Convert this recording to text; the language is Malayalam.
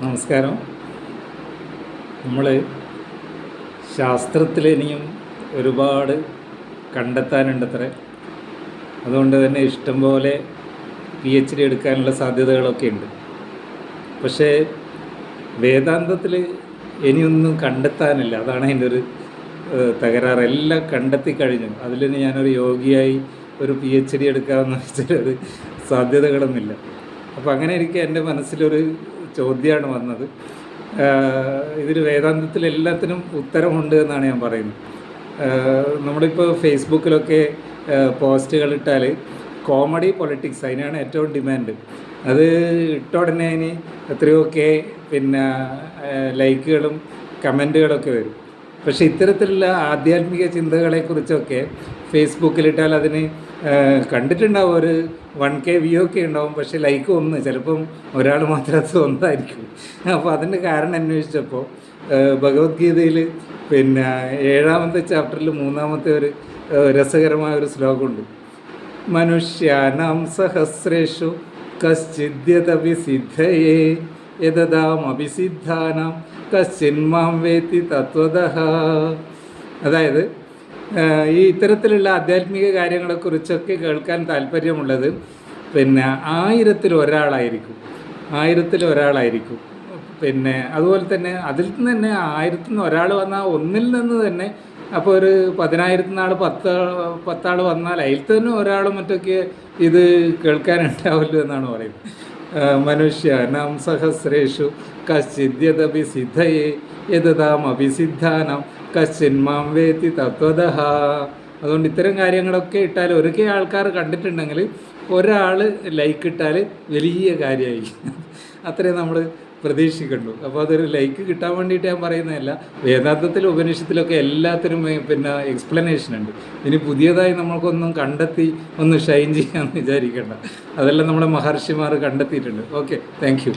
നമസ്കാരം. നമ്മൾ ശാസ്ത്രത്തിൽ ഇനിയും ഒരുപാട് കണ്ടെത്താനുണ്ടത്രേ. അതുകൊണ്ട് തന്നെ ഇഷ്ടം പോലെ പി എച്ച് ഡി എടുക്കാനുള്ള സാധ്യതകളൊക്കെ ഉണ്ട്. പക്ഷേ വേദാന്തത്തിൽ ഇനിയൊന്നും കണ്ടെത്താനില്ല. അതാണ് അതിന്റെ ഒരു തകരാറ്. എല്ലാം കണ്ടെത്തി കഴിഞ്ഞു. അതിൽ ഞാനൊരു യോഗിയായി ഒരു പി എച്ച് ഡി എടുക്കാമെന്ന് വെച്ചാൽ ഒരു സാധ്യതകളൊന്നുമില്ല. അപ്പോൾ അങ്ങനെ ഇരിക്കെ എന്റെ മനസ്സിലൊരു ചോദ്യമാണ് വന്നത്. ഇതിൽ വേദാന്തത്തിൽ എല്ലാത്തിനും ഉത്തരമുണ്ട് എന്നാണ് ഞാൻ പറയുന്നത്. നമ്മളിപ്പോൾ ഫേസ്ബുക്കിലൊക്കെ പോസ്റ്റുകൾ ഇട്ടാൽ കോമഡി പൊളിറ്റിക്സ് അതിനാണ് ഏറ്റവും ഡിമാൻഡ്. അത് ഇട്ട ഉടനെ അതിന് എത്രയോ പിന്നെ ലൈക്കുകളും കമന്റുകളൊക്കെ വരും. പക്ഷേ ഇത്തരത്തിലുള്ള ആധ്യാത്മിക ചിന്തകളെക്കുറിച്ചൊക്കെ ഫേസ്ബുക്കിലിട്ടാൽ അതിന് കണ്ടിട്ടുണ്ടാവും. ഒരു വൺ കെ വ്യൂ ഒക്കെ ഉണ്ടാവും. പക്ഷേ ലൈക്ക് ഒന്ന് ചിലപ്പം ഒരാൾ മാത്രം അത് ഒന്നായിരിക്കും അപ്പോൾ അതിന്റെ കാരണം അന്വേഷിച്ചപ്പോൾ ഭഗവത്ഗീതയിൽ പിന്നെ ഏഴാമത്തെ ചാപ്റ്ററിൽ മൂന്നാമത്തെ ഒരു രസകരമായ ഒരു ശ്ലോകമുണ്ട്. മനുഷ്യാനാം സഹസ്രേഷു കശ്ചിദ്യതപി സിദ്ധയേ യദതാം അഭിസിദ്ധാനാം കശ്ചിന്മാം വേത്തി തത്വത അതായത് ഈ ഇത്തരത്തിലുള്ള ആധ്യാത്മിക കാര്യങ്ങളെക്കുറിച്ചൊക്കെ കേൾക്കാൻ താല്പര്യമുള്ളത് പിന്നെ ആയിരത്തിൽ ഒരാളായിരിക്കും. ആയിരത്തിൽ ഒരാളായിരിക്കും. പിന്നെ അതുപോലെ തന്നെ അതിൽ നിന്ന് തന്നെ ആയിരത്തിൽ നിന്ന് ഒരാൾ വന്നാൽ ഒന്നിൽ നിന്ന് തന്നെ അപ്പോൾ ഒരു പതിനായിരത്തിൽ നാൾ പത്ത് പത്താൾ വന്നാൽ അതിൽ തന്നെ ഒരാൾ മറ്റൊക്കെ ഇത് കേൾക്കാനുണ്ടാവുമല്ലോ എന്നാണ് പറയുന്നത്. ആഹ് മനുഷ്യ നാം സഹസ്രേഷു കശ്ചിദ്യതപി സിദ്ധയേ യതാം അഭിസിദ്ധാനം കശ്ചിന്മാം വേത്തി തത്വത അതുകൊണ്ട് ഇത്തരം കാര്യങ്ങളൊക്കെ ഇട്ടാൽ ഒരൊക്കെ ആൾക്കാർ കണ്ടിട്ടുണ്ടെങ്കിൽ ഒരാൾ ലൈക്ക് ഇട്ടാൽ വലിയ കാര്യമായി. അത്രയും നമ്മൾ പ്രതീക്ഷിക്കുള്ളൂ അപ്പോൾ അതൊരു ലൈക്ക് കിട്ടാൻ വേണ്ടിയിട്ട് ഞാൻ പറയുന്നതല്ല. വേദാന്തത്തിൽ ഉപനിഷത്തിലൊക്കെ എല്ലാത്തിനും പിന്നെ എക്സ്പ്ലനേഷൻ ഉണ്ട്. ഇനി പുതിയതായി നമ്മൾക്കൊന്നും കണ്ടെത്തി ഒന്ന് ഷൈൻ ചെയ്യാമെന്ന് വിചാരിക്കേണ്ട. അതെല്ലാം നമ്മുടെ മഹർഷിമാർ കണ്ടെത്തിയിട്ടുണ്ട്. Okay thank